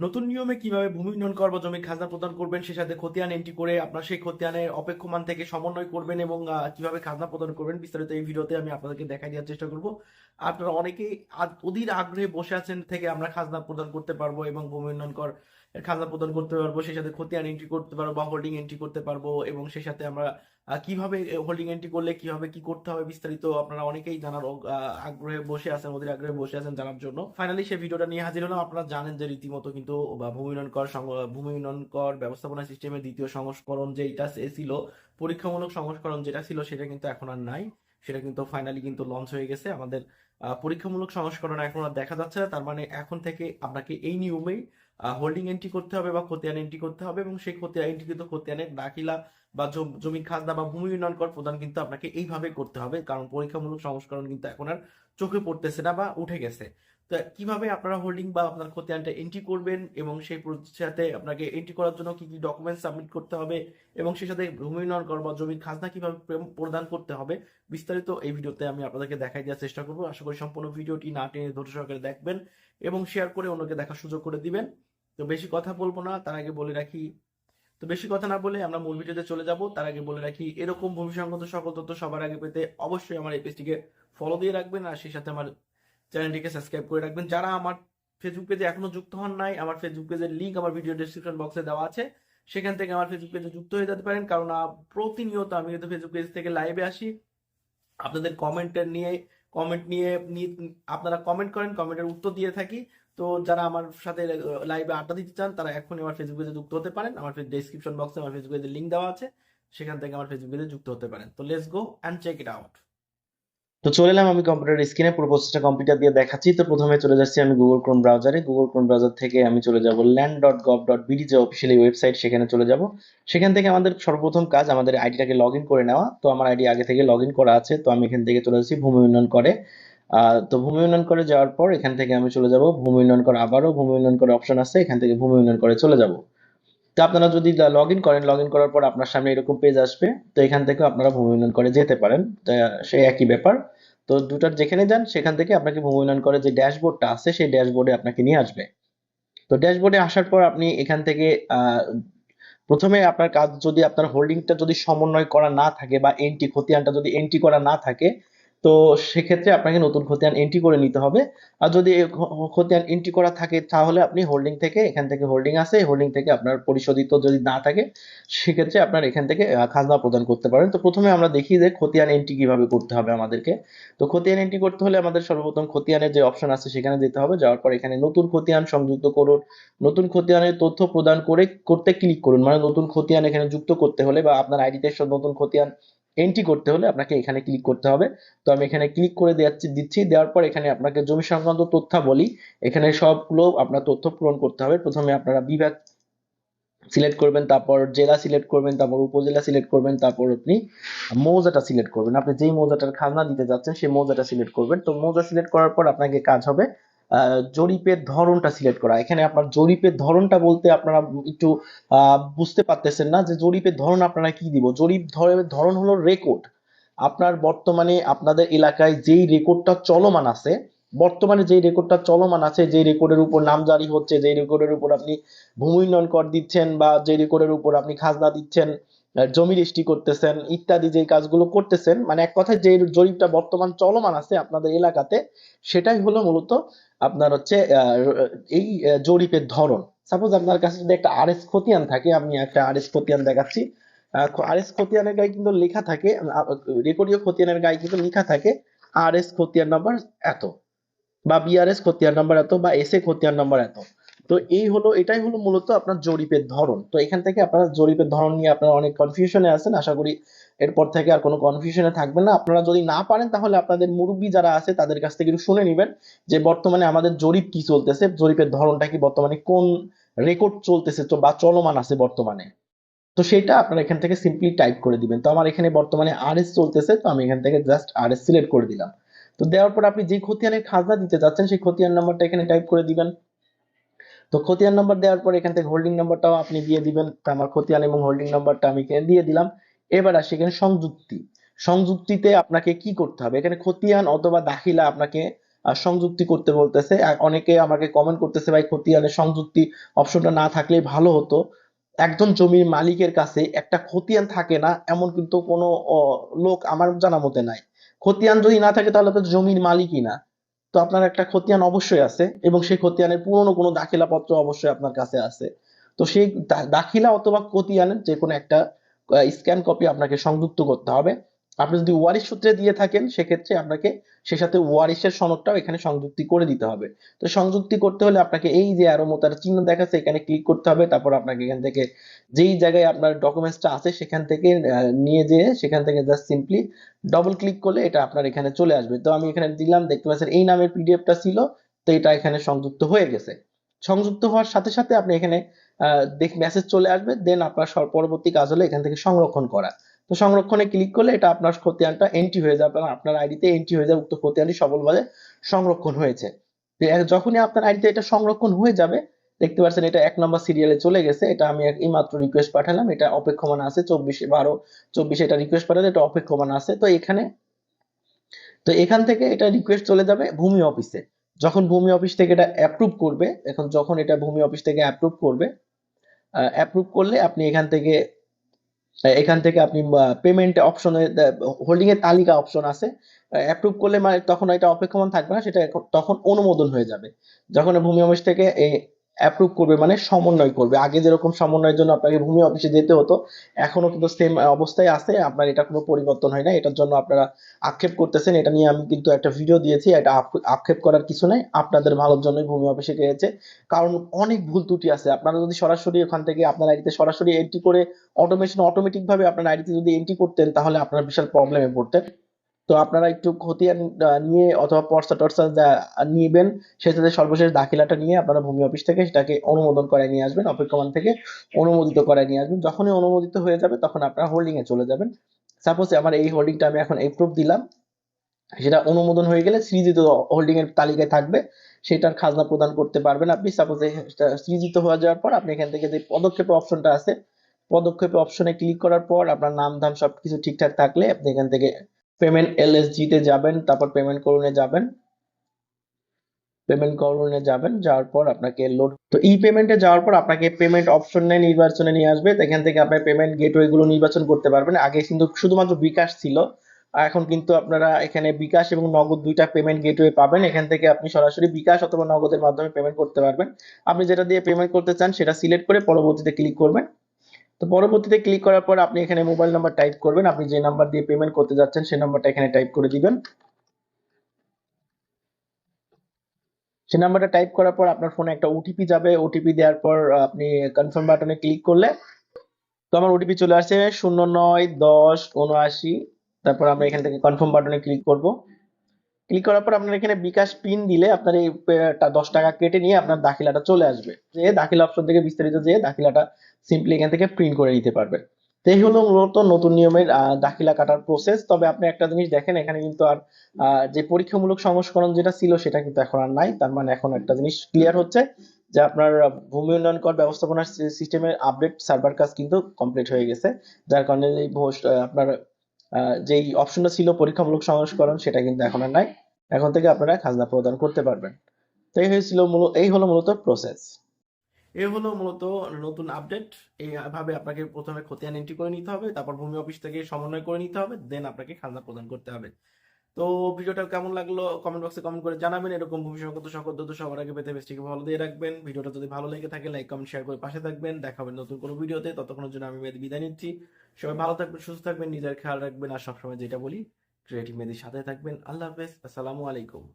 নতুন নিয়মে কীভাবে ভূমি উন্নয়ন কর বা জমি খাজনা প্রদান করবেন, সে সাথে খতিয়ান এন্ট্রি করে আপনার সেই খতিয়ানের অপেক্ষমান থেকে সমন্বয় করবেন এবং কীভাবে খাজনা প্রদান করবেন বিস্তারিত এই ভিডিওতে আমি আপনাদেরকে দেখাই দেওয়ার চেষ্টা করব। আপনারা অনেকেই অধীর আগ্রহে বসে আছেন থেকে আমরা খাজনা প্রদান করতে পারব এবং ভূমি উন্নয়ন কর খাজনা প্রদান করতে পারব, সেই সাথে খতিয়ান এন্ট্রি করতে পারব বা হোল্ডিং এন্ট্রি করতে পারব এবং সেই সাথে আমরা কীভাবে হোল্ডিং এন্ট্রি করলে কীভাবে কি করতে হবে বিস্তারিত আপনারা অনেকেই জানার আগ্রহে বসে আছেন ওদের আগ্রহে বসে আছেন জানার জন্য। ফাইনালি সেই ভিডিওটা নিয়ে হাজির হলাম। আপনারা জানেন যে রীতিমতো কিন্তু ভূমি উন্নয়ন কর ভূমি উন্নয়ন কর ব্যবস্থাপনা সিস্টেমের দ্বিতীয় সংস্করণ যেটা ছিল, পরীক্ষামূলক সংস্করণ যেটা ছিল সেটা কিন্তু এখন আর নাই। সেটা কিন্তু ফাইনালি কিন্তু লঞ্চ হয়ে গেছে। আমাদের পরীক্ষামূলক সংস্করণ এখন আর দেখা যাচ্ছে না। তার মানে এখন থেকে আপনাকে এই নিয়মেই হোল্ডিং এন্ট্রি করতে হবে বা খতিয়ান এন্ট্রি করতে হবে এবং সেই খতিয়ান এন্ট্রি কিন্তু খতিয়ানের দাখিলা বা জমি খাজনা বা ভূমি উন্নয়ন কর প্রদান কিন্তু আপনাকে এইভাবে করতে হবে। কারণ পরীক্ষামূলক সংস্করণ কিন্তু এখন আর চোখে পড়তেছে না বা উঠে গেছে। তো কীভাবে আপনারা হোল্ডিং বা আপনার খতিয়ানটা এন্ট্রি করবেন এবং সেই সাথে আপনাকে এন্ট্রি করার জন্য কি কি ডকুমেন্ট সাবমিট করতে হবে এবং সেই সাথে ভূমি উন্নয়ন কর বা জমির খাজনা কীভাবে প্রদান করতে হবে বিস্তারিত এই ভিডিওতে আমি আপনাদেরকে দেখাই দেওয়ার চেষ্টা করব। আশা করি সম্পূর্ণ ভিডিওটি না টেনে ধৈর্য সহকারে দেখবেন এবং শেয়ার করে অন্যকে দেখার সুযোগ করে দিবেন। তো বেশি কথা বলব না, তার আগে বলে রাখি, তো বেশি কথা না বলে আমরা মূল ভিডিওতে চলে যাব। তার আগে বলে রাখি, এরকম ভূমি সংক্রান্ত সকল তথ্য সবার আগে পেতে অবশ্যই আমার এই পেজটিকে ফলো দিয়ে রাখবেন আর সেই সাথে আমার চ্যানেলটিকে সাবস্ক্রাইব করে রাখবেন। যারা আমার ফেসবুক পেজে এখনও যুক্ত হন নাই, আমার ফেসবুক পেজের লিঙ্ক আমার ভিডিও ডেসক্রিপশন বক্সে দেওয়া আছে। সেখান থেকে আমার ফেসবুক পেজে যুক্ত হয়ে যেতে পারেন। কারণ প্রতিনিয়ত আমি কিন্তু ফেসবুক পেজ থেকে লাইভে আসি। আপনাদের কমেন্টের নিয়ে কমেন্ট নিয়ে আপনারা কমেন্ট করেন কমেন্টের উত্তর দিয়ে থাকি। তো যারা আমার সাথে লাইভে আড্ডা দিতে চান, তারা এখনই আমার ফেসবুক পেজে যুক্ত হতে পারেন। আমার ডেসক্রিপশন বক্সে আমার ফেসবুক পেজের লিঙ্ক দেওয়া আছে। সেখান থেকে আমার ফেসবুক পেজে যুক্ত হতে পারেন। তো let's go and check it out তো চলে এলাম আমি কম্পিউটার স্ক্রিনে পুরো প্রসেসটা কম্পিউটার দিয়ে দেখাচ্ছি। তো প্রথমে চলে যাচ্ছি আমি গুগল ক্রোম ব্রাউজারে গুগল ক্রোম ব্রাউজার থেকে আমি চলে যাব land dot gov dot BD যে অফিসিয়ালি ওয়েবসাইট সেখানে চলে যাব। সেখান থেকে আমাদের সর্বপ্রথম কাজ আমাদের আইডিটাকে লগ ইন করে নেওয়া। তো আমার আইডি আগে থেকে লগ ইন করা আছে। তো আমি এখান থেকে চলে যাচ্ছি ভূমি উন্নয়ন করে। তো ভূমি উন্নয়ন করে যাওয়ার পর এখান থেকে আমি চলে যাব ভূমি উন্নয়ন করে আবারও, ভূমি উন্নয়ন করে অপশন আছে, এখান থেকে ভূমি উন্নয়ন করে চলে যাব। তো আপনারা যদি লগ ইন করেন লগ ইন করার পর আপনার সামনে এরকম পেজ আসবে, তো এখান থেকে আপনারা ভূমি উন্নয়ন করে যেতে পারেন সেই একই ব্যাপার। তো দুটার যেখানে যান, সেখান থেকে আপনাকে ভূমি উন্নয়ন করে যে ড্যাশবোর্ডটা আছে, সেই ড্যাশবোর্ডে আপনাকে নিয়ে আসবে। তো ড্যাশবোর্ডে আসার পর আপনি এখান থেকে প্রথমে আপনার কাজ যদি, আপনার হোল্ডিংটা যদি সমন্বয় করা না থাকে বা এন্ট্রি খতিয়ানটা যদি এন্ট্রি করা না থাকে তো সেক্ষেত্রে আপনাকে নতুন খতিয়ান এন্ট্রি করে নিতে হবে। আর যদি খতিয়ান এন্ট্রি করা থাকে, তাহলে আপনি হোল্ডিং থেকে, এখান থেকে হোল্ডিং আছে হোল্ডিং থেকে আপনার পরিশোধিত যদি না থাকে, সেক্ষেত্রে আপনার এখান থেকে খাজনা প্রদান করতে পারেন। তো প্রথমে আমরা দেখি যে খতিয়ান এন্ট্রি কীভাবে করতে হবে আমাদেরকে। তো খতিয়ান এন্ট্রি করতে হলে আমাদের সর্বপ্রথম খতিয়ানের যে অপশন আছে, সেখানে যেতে হবে। যাওয়ার পর এখানে নতুন খতিয়ান সংযুক্ত করুন। নতুন খতিয়ানের তথ্য প্রদান করে, করতে ক্লিক করুন। মানে নতুন খতিয়ান এখানে যুক্ত করতে হলে বা আপনার আইডিতে নতুন খতিয়ান এন্ট্রি করতে হলে আপনাকে এখানে ক্লিক করতে হবে। তো আমি এখানে ক্লিক করে দেওয়াচ্ছি দিচ্ছি, দেওয়ার পর এখানে আপনাকে জমি সংক্রান্ত তথ্যাবলী এখানে সবগুলো আপনার তথ্য পূরণ করতে হবে। প্রথমে আপনারা বিভাগ সিলেক্ট করবেন, তারপর জেলা সিলেক্ট করবেন, তারপর উপজেলা সিলেক্ট করবেন, তারপর আপনি মৌজাটা সিলেক্ট করবেন। আপনি যেই মৌজাটার খাজনা দিতে যাচ্ছেন, সেই মৌজাটা সিলেক্ট করবেন। তো মৌজা সিলেক্ট করার পর আপনাকে কাজ হবে জরিপের ধরনটা সিলেক্ট করা। এখানে আপনার জরিপের ধরনটা বলতে আপনারা একটু বুঝতে পারতেছেন না যে জরিপের ধরন আপনারা কি দিব। জরিপ ধরন হলো রেকর্ড আপনার বর্তমানে আপনাদের এলাকায় যেই রেকর্ডটা চলমান আছে, বর্তমানে যেই রেকর্ডটা চলমান আছে, যেই রেকর্ডের উপর নামজারি হচ্ছে, যেই রেকর্ডের উপর আপনি ভূমি উন্নয়ন কর দিচ্ছেন বা যে রেকর্ডের উপর আপনি খাজনা দিচ্ছেন জমি রেজিস্ট্রি করতেছেন, ইত্যাদি যে কাজগুলো করতেছেন মানে এক কথায় যে জরিপটা বর্তমান চলমান আছে আপনাদের এলাকাতে, সেটাই হলো মূলত আপনার হচ্ছে এই জরিপের ধরন। সাপোজ আপনার কাছে যদি একটা আরএস খতিয়ান থাকে, আমি একটা আরএস খতিয়ান দেখাচ্ছি। আরএস খতিয়ানের গায়ে কিন্তু লেখা থাকে রেকর্ডীয় খতিয়ানের গায়ে কিন্তু লেখা থাকে, আরএস খতিয়ান নাম্বার এত বা বিআরএস খতিয়ান নাম্বার এত বা এসএ খতিয়ান নাম্বার এত। তো এই হলো, এটাই হলো মূলত আপনার জরিপের ধরন। তো এখান থেকে আপনারা জরিপের ধরন নিয়ে আপনারা অনেক কনফিউশনে আছেন। আশা করি এরপর থেকে আর কোনো কনফিউশনে থাকবেন না। আপনারা যদি না পারেন, তাহলে আপনাদের মুরব্বী যারা আছে, তাদের কাছ থেকে একটু শুনে নেবেন যে বর্তমানে আমাদের জরিপ কি চলতেছে, জরিপের ধরনটা কি বর্তমানে কোন রেকর্ড চলতেছে তো বা চলমান আছে বর্তমানে। তো সেটা আপনারা এখান থেকে সিম্পলি টাইপ করে দিবেন। তো আমার এখানে বর্তমানে আরএস চলতেছে, তো আমি এখান থেকে জাস্ট আরএস সিলেক্ট করে দিলাম। তো দেওয়ার পর আপনি যে খতিয়ানের খাজনা দিতে যাচ্ছেন, সেই খতিয়ান নাম্বারটা এখানে টাইপ করে দিবেন। তো খতিয়ান নাম্বার দেওয়ার পর এখান থেকে হোল্ডিং নাম্বারটাও আপনি দিয়ে দিবেন। আমার খতিয়ান এবং হোল্ডিং নাম্বারটা আমি এখানে দিয়ে দিলাম। এবার আসি এখানে সংযুক্তি। সংযুক্তিতে আপনাকে কি করতে হবে? এখানে খতিয়ান অথবা দাখিলা আপনাকে সংযুক্তি করতে বলতেছে। অনেকে আমাকে কমেন্ট করতেছে, ভাই খতিয়ানের সংযুক্তি অপশনটা না থাকলেই ভালো হতো। একজন জমির মালিকের কাছে একটা খতিয়ান থাকে না, এমন কিন্তু কোনো লোক আমার জানা মতে নাই। খতিয়ান যদি না থাকে তাহলে তো জমির মালিকই না। তো আপনার একটা খতিয়ান অবশ্যই আছে এবং সেই খতিয়ানের পুরনো কোনো দাখিলা পত্র অবশ্যই আপনার কাছে আছে। তো সেই দাখিলা অথবা খতিয়ানের যে কোনো একটা স্ক্যান কপি আপনাকে সংযুক্ত করতে হবে। আপনি যদি ওয়ারিশ সূত্রে দিয়ে থাকেন, সেক্ষেত্রে আপনাকে সে সাথে ওয়ারিশের সনদটাও এখানে সংযুক্তি করে দিতে হবে। তো সংযুক্তি করতে হলে আপনাকে এই যে আরও মোতার চিহ্ন দেখাচ্ছে, এখানে ক্লিক করতে হবে। তারপর আপনাকে এখান থেকে যেই জায়গায় আপনার ডকুমেন্টসটা আছে, সেখান থেকে নিয়ে যেয়ে সেখান থেকে জাস্ট সিম্পলি ডবল ক্লিক করলে এটা আপনার এখানে চলে আসবে। তো আমি এখানে দিলাম, দেখতে পাচ্ছেন এই নামের পিডিএফটা ছিল, তো এটা এখানে সংযুক্ত হয়ে গেছে। সংযুক্ত হওয়ার সাথে সাথে আপনি এখানে দেখ মেসেজ চলে আসবে দেন আপনার পরবর্তী কাজ হলো এখান থেকে সংরক্ষণ করা। তো সংরক্ষণে ক্লিক করলে এটা আপনার খতিয়ানটা এন্ট্রি হয়ে যাবে আপনার আইডিতে এন্ট্রি হয়ে যাবে, উক্ত খতিয়ানটি সফলভাবে সংরক্ষণ হয়েছে। যখনই আপনার আইডিতে এটা সংরক্ষণ হয়ে যাবে, দেখতে পাচ্ছেন এটা এক নম্বর সিরিয়ালে চলে গেছে, এটা আমি এক- এইমাত্র রিকোয়েস্ট পাঠালাম, এটা অপেক্ষমান আছে চব্বিশে বারো, চব্বিশে এটা রিকোয়েস্ট পাঠালে এটা অপেক্ষমান আছে। তো এখানে, তো এখান থেকে এটা রিকোয়েস্ট চলে যাবে ভূমি অফিসে যখন ভূমি অফিস থেকে এটা অ্যাপ্রুভ করবে, এখন যখন এটা ভূমি অফিস থেকে অ্যাপ্রুভ করবে অ্যাপ্রুভ করলে আপনি এখান থেকে এখান থেকে আপনি পেমেন্ট অপশনে হোল্ডিং এর তালিকা অপশন আছে। অ্যাপ্রুভ করলে মানে তখন এটা অপেক্ষমান থাকবে না, সেটা তখন অনুমোদন হয়ে যাবে। যখন ভূমি অফিস থেকে অ্যাপ্রুভ করবে মানে সমন্বয় করবে। আগে যেরকম সমন্বয়ের জন্য আপনাকে ভূমি অফিসে যেতে হতো, এখনও কিন্তু সেম অবস্থায় আছে। আপনার এটা কোনো পরিবর্তন হয় না। এটার জন্য আপনারা আক্ষেপ করতেছেন। এটা নিয়ে আমি কিন্তু একটা ভিডিও দিয়েছি। এটা আক্ষেপ করার কিছু নাই। আপনাদের ভালোর জন্যই ভূমি অফিসে গিয়েছে। কারণ অনেক ভুল ত্রুটি আছে। আপনারা যদি সরাসরি ওখান থেকে আপনার আইডিতে সরাসরি এন্ট্রি করে অটোমেশন অটোমেটিক ভাবে আপনার আইডিতে যদি এন্ট্রি করতেন, তাহলে আপনারা বিশাল প্রবলেমে পড়তেন। তো আপনারা একটু খতিয়ান নিয়ে অথবা পর্সা টর্সা নিবেন সেটাতে সর্বশেষ দাখিলাটা নিয়ে আপনারা ভূমি অফিস থেকে সেটাকে অনুমোদন করায় নিয়ে আসবেন, অপেক্ষমান থেকে অনুমোদিত করায় নিয়ে আসবেন। যখনই অনুমোদিত হয়ে যাবে, তখন আপনারা হোল্ডিং এ চলে যাবেন। সাপোজ আমার এই হোল্ডিংটা আমি এখন এপ্রুভ দিলাম, সেটা অনুমোদন হয়ে গেলে সৃজিত হোল্ডিং এর তালিকায় থাকবে, সেটার খাজনা প্রদান করতে পারবেন আপনি। সাপোজ সৃজিত হয়ে যাওয়ার পর আপনি এখান থেকে যে পদক্ষেপ অপশনটা আছে, পদক্ষেপে অপশনে ক্লিক করার পর আপনার নাম, ধাম সবকিছু ঠিকঠাক থাকলে আপনি এখান থেকে পেমেন্ট এলএসজি তে যাবেন, তারপর পেমেন্ট করুনে যাবেন। পেমেন্ট করুনে যাবেন, যাওয়ার পর আপনাকে লোড তো ই পেমেন্টে যাওয়ার পর আপনাকে পেমেন্ট অপশনে নির্বাচনে নিয়ে আসবে। এখান থেকে আপনি পেমেন্ট গেটওয়ে গুলো নির্বাচন করতে পারবেন। আগে কিন্তু শুধুমাত্র বিকাশ ছিল। এখন কিন্তু আপনারা এখানে বিকাশ এবং নগদ দুইটা পেমেন্ট গেটওয়ে পাবেন। এখান থেকে আপনি সরাসরি বিকাশ অথবা নগদের মাধ্যমে পেমেন্ট করতে পারবেন। আপনি যেটা দিয়ে পেমেন্ট করতে চান সেটা সিলেক্ট করে পরবর্তীতে ক্লিক করবেন। তো পরবর্তীতে ক্লিক করার পর আপনি এখানে মোবাইল নাম্বার টাইপ করবেন। আপনি যে নাম্বার দিয়ে পেমেন্ট করতে যাচ্ছেন, সেই নাম্বারটা এখানে টাইপ করে দিবেন। সেই নাম্বারটা টাইপ করার পর আপনার ফোনে একটা ওটিপি যাবে। ওটিপি দেওয়ার পর আপনি কনফার্ম বাটনে ক্লিক করলে তো আমার ওটিপি চলে আসছে শূন্য নয় দশ উনআশি তারপর আমরা এখান থেকে কনফার্ম বাটনে ক্লিক করব। ক্লিক করার পর আপনার এখানে বিকাশ পিন দিলে আপনার এই দশ টাকা কেটে নিয়ে আপনার দাখিলাটা চলে আসবে। যে দাখিলা অপশন থেকে বিস্তারিত যে দাখিলাটা সিম্পলি এখান থেকে প্রিন্ট করে নিতে পারবেন। এই হলো মূলত নতুন নিয়মের দাখিলা কাটার প্রসেস তবে আপনি একটা জিনিস দেখেন, এখানে কিন্তু আর যে পরীক্ষামূলক সংস্করণ যেটা ছিল সেটা কিন্তু এখন আর নাই। তার মানে এখন একটা জিনিস ক্লিয়ার হচ্ছে যে আপনার ভূমি উন্নয়ন কর ব্যবস্থাপনা সিস্টেমের আপডেট সার্ভার কাজ কিন্তু কমপ্লিট হয়ে গেছে। যার কারণে আপনার যেই অপশনটা ছিল পরীক্ষামূলক সংস্করণ, সেটা কিন্তু এখন আর নাই। এখন থেকে আপনারা খাজনা প্রদান করতে পারবেন। তো এই হয়েছিল এই হলো মূলত প্রসেস এই হলো মূলত নতুন আপডেট এইভাবে আপনাকে প্রথমে খতিয়ান এন্ট্রি করে নিতে হবে, তারপর ভূমি অফিস থেকে সমন্বয় করে নিতে হবে দেন আপনাকে খাজনা প্রদান করতে হবে। তো ভিডিওটা কেমন লাগল? কমেন্ট বক্সে কমেন্ট করে জানাবেন। এরকম ভবিষ্যৎ সকল তথ্য সবার আগে পেতে বেশি ভালো দিয়ে রাখবেন। ভিডিওটা যদি ভালো লেগে থাকে লাইক কমেন্ট শেয়ার করে পাশে থাকবেন। দেখা হবে নতুন কোনো ভিডিওতে। ততক্ষণের জন্য আমি মেয়েদি বিদায় নিচ্ছি। সবাই ভালো থাকবেন, সুস্থ থাকবেন, নিজের খেয়াল রাখবেন। আর সবসময় যেটা বলি ক্রিয়েটিভ মেয়েদের সাথে থাকবেন। আল্লাহ হাফেজ। আসসালামু আলাইকুম।